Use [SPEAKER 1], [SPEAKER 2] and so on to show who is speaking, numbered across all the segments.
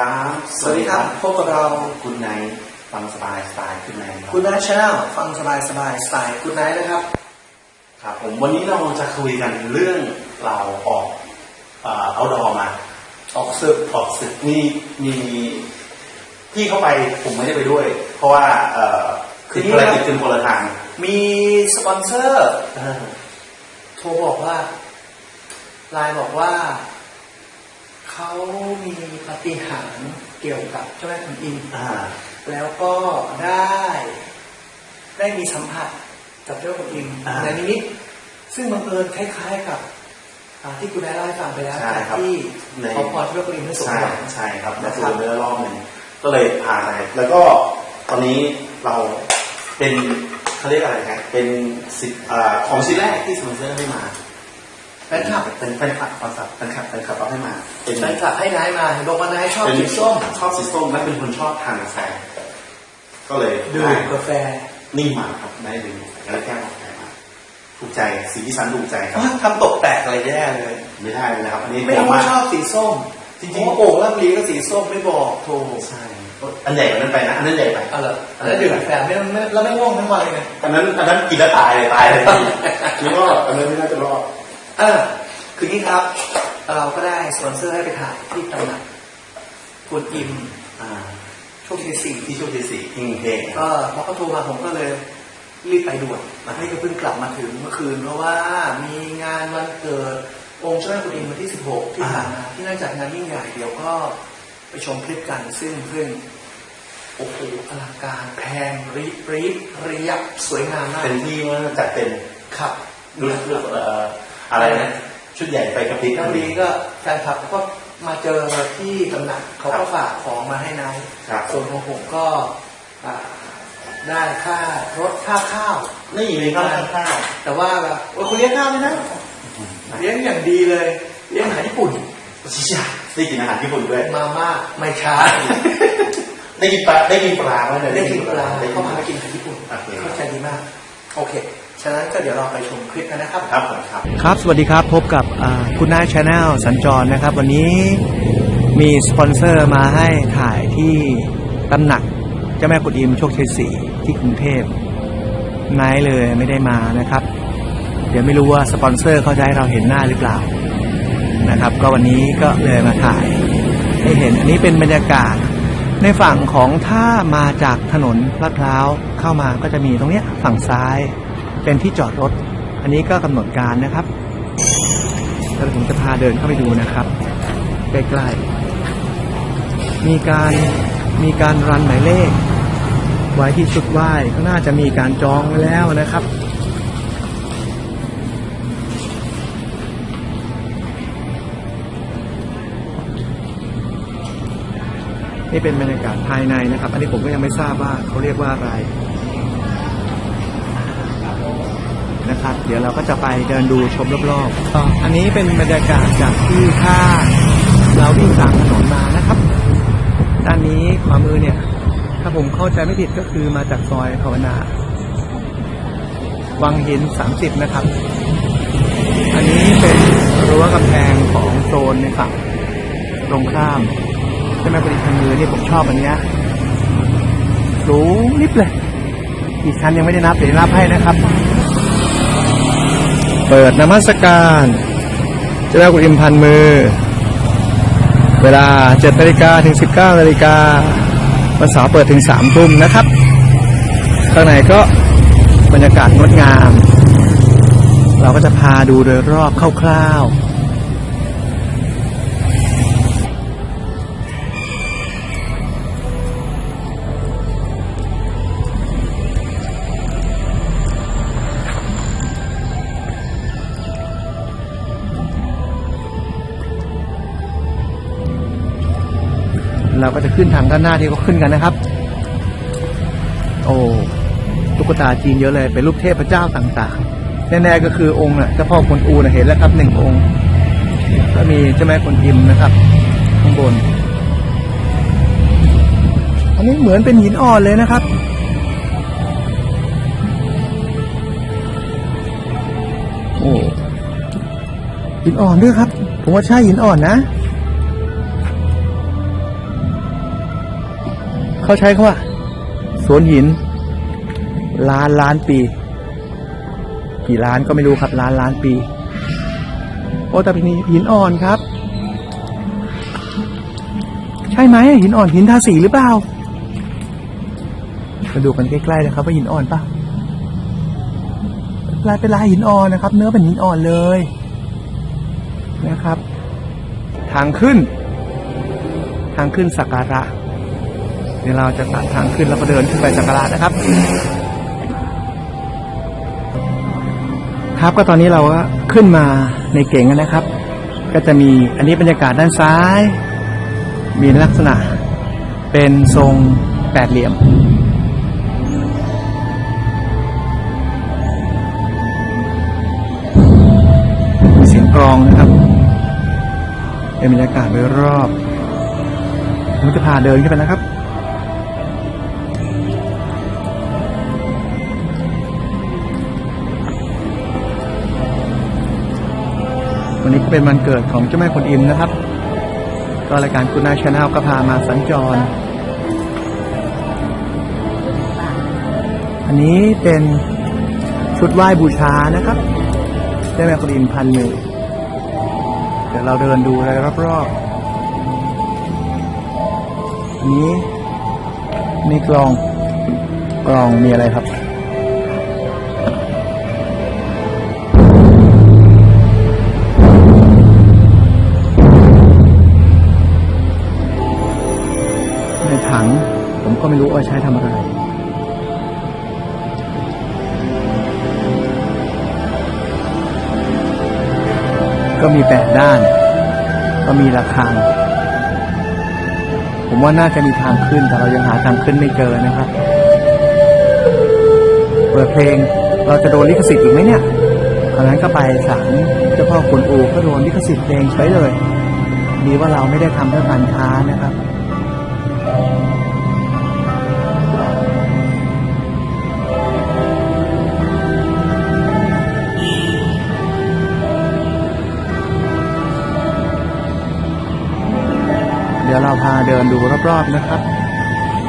[SPEAKER 1] ครับ
[SPEAKER 2] สวัสดีครับ พบกับเรา
[SPEAKER 1] คุณไนท์ฟังสบายสไตล์คุณไนท์ครับ
[SPEAKER 2] คุณนายชาแนลฟังสบายสบายสไตล์คุณนายนะครับ
[SPEAKER 1] ครับผมวันนี้เราจะคุยกันเรื่องเราออกเอาดอมา
[SPEAKER 2] ออกศึก
[SPEAKER 1] ออกศึกมีมีที่เข้าไปผมไม่ได้ไปด้วย เพราะว่าเอ่อคือภารกิจคือคนละทาง
[SPEAKER 2] มีสปอนเซอร์
[SPEAKER 1] เออ
[SPEAKER 2] โทรบอกว่าไลน์บอกว่า เขามีปาฏิหารย์เกี่ยวกับเจ้าแม่คุณอิม
[SPEAKER 1] อ่า
[SPEAKER 2] แล้วก็ได้ได้มีสัมผัสกับเจ้าแม่คุณอิม
[SPEAKER 1] อ่า
[SPEAKER 2] ในนิมิตซึ่งบังเอิญคล้าย ๆกับอ่าที่คุณนายเล่าให้ฟังไปแล้ว
[SPEAKER 1] ใช่
[SPEAKER 2] จาก
[SPEAKER 1] ครับ
[SPEAKER 2] ที่
[SPEAKER 1] ใน
[SPEAKER 2] ขอพรเจ้าแม่คุณอิมให้สม
[SPEAKER 1] ใช่
[SPEAKER 2] หวัง
[SPEAKER 1] ใช่ครับ
[SPEAKER 2] นะ
[SPEAKER 1] มา
[SPEAKER 2] ค
[SPEAKER 1] สู่
[SPEAKER 2] รับ
[SPEAKER 1] เนื้อรอบหนึ่งก็เลยพาไปแล้วก็ตอนนี้เราเป็นเขาเรียกอะไรครับเป็นสิทธิ์อ่าของชิ้นแรกที่สปอนเซอร์ให้มา
[SPEAKER 2] แฟนคลับ
[SPEAKER 1] เป็นแฟนคลับคอนซับแฟนคลับแฟนคลับเอาให้มาเป็น
[SPEAKER 2] แฟนคลับให้นายมาเห็นบอกว่านายชอบ
[SPEAKER 1] เป็น
[SPEAKER 2] สีส้ม
[SPEAKER 1] ชอบสีส้มและเป็นคนชอบทานกาแฟก็เลย
[SPEAKER 2] ดื่
[SPEAKER 1] ได้
[SPEAKER 2] มกาแฟ
[SPEAKER 1] นี่มาครับได้ดื่มกาแฟแล้วแก้วกาแฟมาถูกใจสีที่ฉันถูกใจครับ
[SPEAKER 2] อ้าวทำตกแตกอะไรแย่เลย
[SPEAKER 1] ไม่ได้เลยนะครับอันนี้
[SPEAKER 2] ไม่รู้
[SPEAKER 1] ผ
[SPEAKER 2] ว่า
[SPEAKER 1] มา
[SPEAKER 2] ชอบสีส้ม
[SPEAKER 1] จริงๆ
[SPEAKER 2] เพาะว่าโอ่งรับรีก็สีส้มไม่บอกโทร
[SPEAKER 1] ใช่อันใหญ่กว่านั้นไปนะอันนั้นใหญ่ไป
[SPEAKER 2] เอาละแล้วดื่มกาแฟไม่ไม่แล้วไม่ง่วงทั้งวันเลยไง
[SPEAKER 1] อันนั้นอันนั้นกินแล้วตายเลยตายเลยไม่รอดอันนั้นไม่น่าจะรอด
[SPEAKER 2] เออ คือนี้ครับ เราก็ได้สปอนเซอร์ให้ไปถ่ายที่ตำหนักคุณอิม
[SPEAKER 1] อ่า
[SPEAKER 2] โชคชัยสี่
[SPEAKER 1] ที่ช่วงที่สี่ที่กรุงเทพ
[SPEAKER 2] ก็พอเขาโทรมาผมก็เลยรีบไปด่วนนี่ก็เพิ่งกลับมาถึงเมื่อคืน เพราะว่ามีงานวันเกิดองค์เจ้าแม่กุฎอิมวันที่ 16 ที่ผ่านมาที่นั่นจัดงานยิ่งใหญ่เดี๋ยวก็ไปชมคลิปกันซึ่งเพื่อนโอ้โหอลังการแพงรีบรีบเรียบสวยงามมาก
[SPEAKER 1] เป็นที่ว่าจัดเต็ม
[SPEAKER 2] ครับ
[SPEAKER 1] ดูดูเอ่ออะไรนะ ชุดใหญ่ไปกระพริบ
[SPEAKER 2] แล้วดีก็แฟนคลับก็มาเจอที่ตำหนักเขาก็ฝากของมาให้นาย
[SPEAKER 1] ครับ
[SPEAKER 2] ส่วนของผมก็อ่าได้ค่ารถค่าข้าว
[SPEAKER 1] นี่มีข้าวข้าว
[SPEAKER 2] แต่ว่าแบบโอ้ยคุณเลี้ยงข้าวเลยนะเลี้ยงอย่างดีเลย เลี้ยงอาหารญี่ปุ่น
[SPEAKER 1] ชิชาได้กินอาหารญี่ปุ่นด้วย
[SPEAKER 2] มาม่าไม่ช้า
[SPEAKER 1] ได้กินปลาได้กินปลาไหม
[SPEAKER 2] ได้กินปลา
[SPEAKER 1] ได้กิ
[SPEAKER 2] เขา
[SPEAKER 1] น
[SPEAKER 2] พาไปกินอาหารญี่ปุ่น
[SPEAKER 1] โอเค
[SPEAKER 2] เข้าใจดีมาก โอเค ฉะนั้นก็เดี๋ยวเราไปชมคลิปกันนะครับ
[SPEAKER 1] ครับผมครับ
[SPEAKER 2] ครับ สวัสดีครับพบกับอ่าคุณนายชาแนลสัญจรนะครับ วันนี้มีสปอนเซอร์มาให้ถ่ายที่ตำหนักเจ้าแม่กุฎอิมโชคชัยศรีที่กรุงเทพนายเลยไม่ได้มานะครับ เดี๋ยวไม่รู้ว่าสปอนเซอร์เขาจะให้เราเห็นหน้าหรือเปล่านะครับ ก็วันนี้ก็เลยมาถ่ายให้เห็นอันนี้เป็นบรรยากาศในฝั่งของถ้ามาจากถนนลาดพร้าวเข้ามาก็จะมีตรงเนี้ยฝั่งซ้าย เป็นที่จอดรถ อันนี้ก็กำหนดการนะครับแล้วผมจะพาเดินเข้าไปดูนะครับใกล้ๆมีการมีการรันหมายเลข ไว้ที่ชุดไหว้ก็น่าจะมีการจองไว้แล้วนะครับนี่เป็นบรรยากาศภายในนะครับ อันนี้ผมก็ยังไม่ทราบว่าเขาเรียกว่าอะไร นะครับ เดี๋ยวเราก็จะไปเดินดูชมรอบๆก็อันนี้เป็นบรรยากาศจากที่ถ้าเราวิ่งตามถนนมานะครับ ด้านนี้ขวามือเนี่ย ถ้าผมเข้าใจไม่ผิดก็คือมาจากซอยภาวนา วังหิน 30 นะครับ อันนี้เป็นรั้วกำแพงของโซนในฝั่งตรงข้ามใช่ไหมพอดีทางมือนี่ผมชอบอันเนี้ยสูงนิดเลยอีกชั้นยังไม่ได้นับเดี๋ยวนับให้นะครับ เปิดนมัสการเจ้าแม่กุฎอิมพันมือ เวลา7นาฬิกาถึง 19นาฬิกาวันเสาร์เปิดถึง3ทุ่มนะครับ ข้างในก็บรรยากาศงดงาม เราก็จะพาดูโดยรอบคร่าวๆ เราก็จะขึ้นทางด้านหน้าที่เขาขึ้นกันนะครับ โอ้ตุ๊กตาจีนเยอะเลย เป็นรูปเทพเจ้าต่างๆ แน่ๆก็คือองค์น่ะเจ้าพ่อกวนอูนะเห็นแล้วครับหนึ่งองค์ ก็มีเจ้าแม่กวนอิมนะครับ ข้างบน อันนี้เหมือนเป็นหินอ่อนเลยนะครับโอ้หินอ่อนด้วยครับ ผมว่าใช่หินอ่อนนะ เขาใช้คำว่า สวนหิน ล้านล้านปี กี่ล้านก็ไม่รู้ครับ ล้านล้านปี โอ้แต่เป็นหินอ่อนครับ ใช่ไหมหินอ่อนหินทาสีหรือเปล่ามาดูกันใกล้ๆนะครับว่าหินอ่อนปะลายเป็นลายหินอ่อนนะครับ เนื้อเป็นหินอ่อนเลยนะครับ ทางขึ้น ทางขึ้นสักการะ เดี๋ยวเราจะตัดทางขึ้นแล้วก็เดินขึ้นไปสักการะนะครับ ครับก็ตอนนี้เราก็ขึ้นมาในเก่งนนะครับ ก็จะมีอันนี้บรรยากาศด้านซ้าย มีลักษณะเป็นทรงแปดเหลี่ยมมีเสียงกรองนะครับเป็นบรรยากาศโดยรอบผมจะพาเดินขึ้นไปนะครับ วันนี้ก็เป็นวันเกิดของเจ้าแม่คนอิมนะครับ ก็รายการคุณนายชาแนลก็พามาสัญจร อันนี้เป็นชุดไหว้บูชานะครับ เจ้าแม่คนอิมพันหนึ่งเดี๋ยวเราเดินดูอะไรรอบๆอันนี้นี่กลองกลองมีอะไรครับ ใช้ทำอะไร ก็มีแปดด้าน ก็มีระฆัง ผมว่าน่าจะมีทางขึ้น แต่เรายังหาทางขึ้นไม่เจอนะครับ เปิดเพลง เราจะโดนลิขสิทธิ์อีกไหมเนี่ยคราวนั้นก็ไปศาลเจ้าพ่อขุนอูก็โดนลิขสิทธิ์เพลงใช้เลย ดีว่าเราไม่ได้ทำเพื่อการค้านะครับ ดี๋ยวเราพาเดินดูรอบๆนะครับ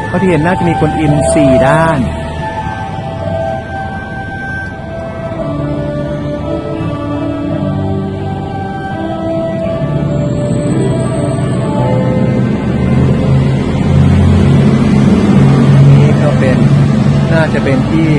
[SPEAKER 2] เขาที่เห็นน่าจะมีคนอิมสี่ด้านนี่ก็เป็นน่าจะเป็นที่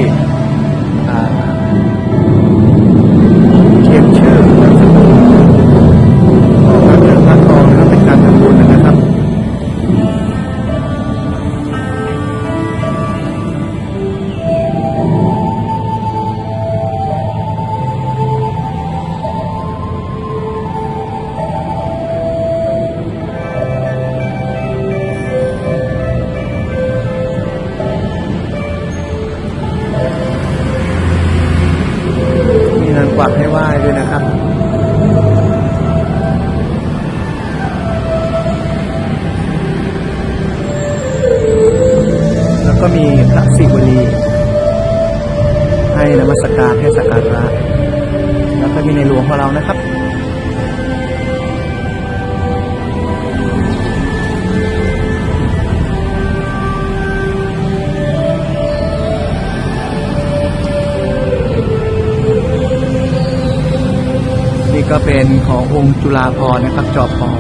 [SPEAKER 2] ขององค์จุฬาพรนะครับ จอบพอง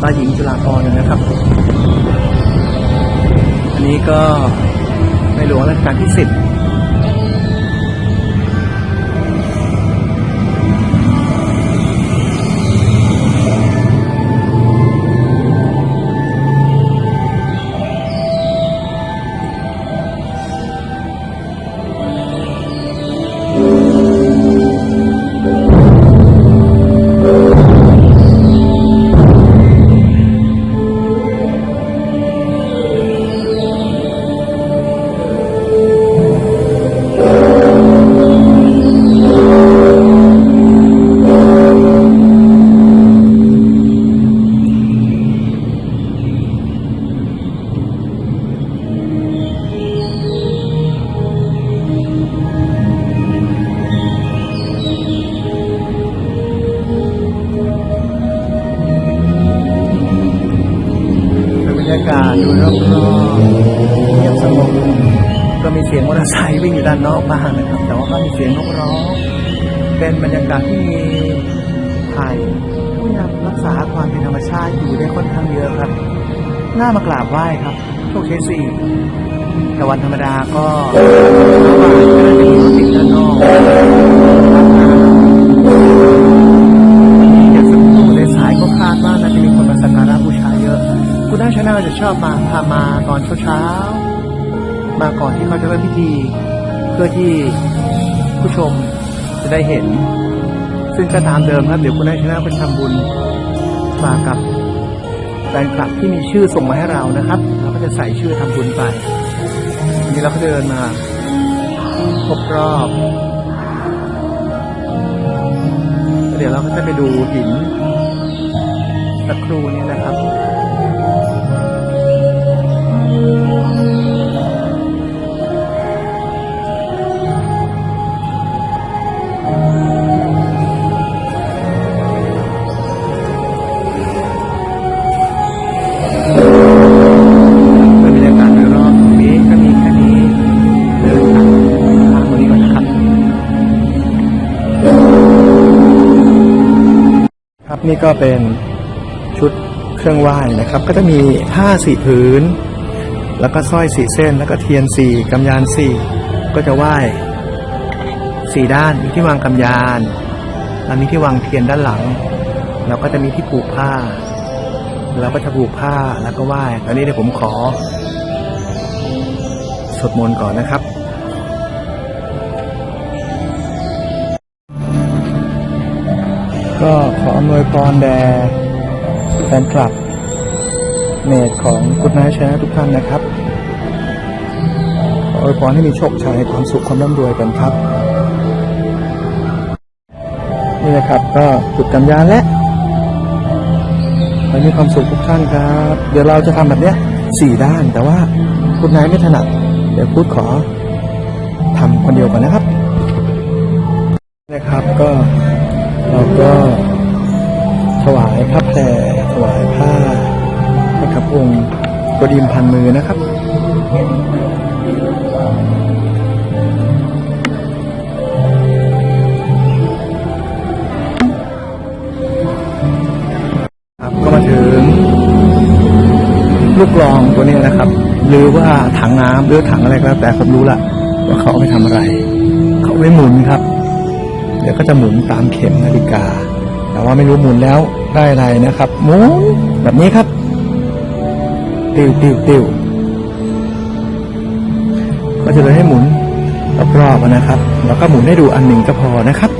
[SPEAKER 2] ป้าหญิงจุฬาพรนะครับ อันนี้ก็ในหลวงรัชกาลที่สิบ ศดูรอบๆเงียบสงบก็มีเสียงมอเตอร์ไซค์วิ่งอยู่ด้านนอกบ้างนะครับ แต่ว่าก็มีเสียงนกร้อง เป็นบรรยากาศที่มีไผ่ที่ยังรักษาความเป็นธรรมชาติอยู่ได้ค่อนข้างเยอะครับน่ามากราบไหว้ครับ โชคชัยสี่แต่วันธรรมดาก็ก็จะมีรถติดด้านนอก ชาแนลจะชอบมาพามาตอนเช้าๆ มาก่อนที่เขาจะเริ่มพิธี เพื่อที่ผู้ชมจะได้เห็น ซึ่งก็ตามเดิมครับ เดี๋ยวคุณน้าชาแนลไปทำบุญมากับแฟนคลับที่มีชื่อส่งมาให้เรานะครับ เราก็จะใส่ชื่อทำบุญไปวันนี้เราก็เดินมาครบรอบ เดี๋ยวเราก็จะไปดูหินสักครู่นี้นะครับบรรยากาศโดยรอบตรงนี้ก็มีแค่นี้เดินทางทางตรงนี้ก่อนนะครับ นี่ก็เป็นชุดเครื่องไหว้นะครับ ก็จะมีผ้าสี่ผืน แล้วก็สร้อยสี่เส้น แล้วก็เทียนสี่กำยานสี่ก็จะไหว้สี่ด้านมีที่วางกำยานแล้วมีที่วางเทียนด้านหลังแล้วก็จะมีที่ผูกผ้า เราก็จะผูกผ้าแล้วก็ไหว้ตอนนี้เดี๋ยวผมขอสวดมนต์ก่อนนะครับก็ขออำนวยพรแด่แฟนคลับ เมดของกุณนายชนะทุกท่านนะครับขออวยพรให้มีโชคชัยความสุขความร่ำรวยกันครับ นี่นะครับก็จุดกันยานและขอให้มีความสุขทุกท่านครับ เดี๋ยวเราจะทำแบบเนี้ยสี่ด้านแต่ว่าคุณนายไม่ถนัด เดี๋ยวพูดขอทำคนเดียวก่อนนะครับ ดิมพันมือนะครับครับก็มาถึง ลูกรองตัวนี้นะครับ หรือว่าถังน้ำหรือถังอะไรก็แล้วแต่ผมรู้ละว่าเขาเอาไปทำอะไร เขาเอาไปหมุนครับ เดี๋ยวก็จะหมุนตามเข็มนาฬิกา แต่ว่าไม่รู้หมุนแล้วได้อะไรนะครับ หมุนแบบนี้ครับ ติวติวติวก็จะเลยให้หมุนรอบๆนะครับ แล้วก็หมุนให้ดูอันหนึ่งก็พอนะครับ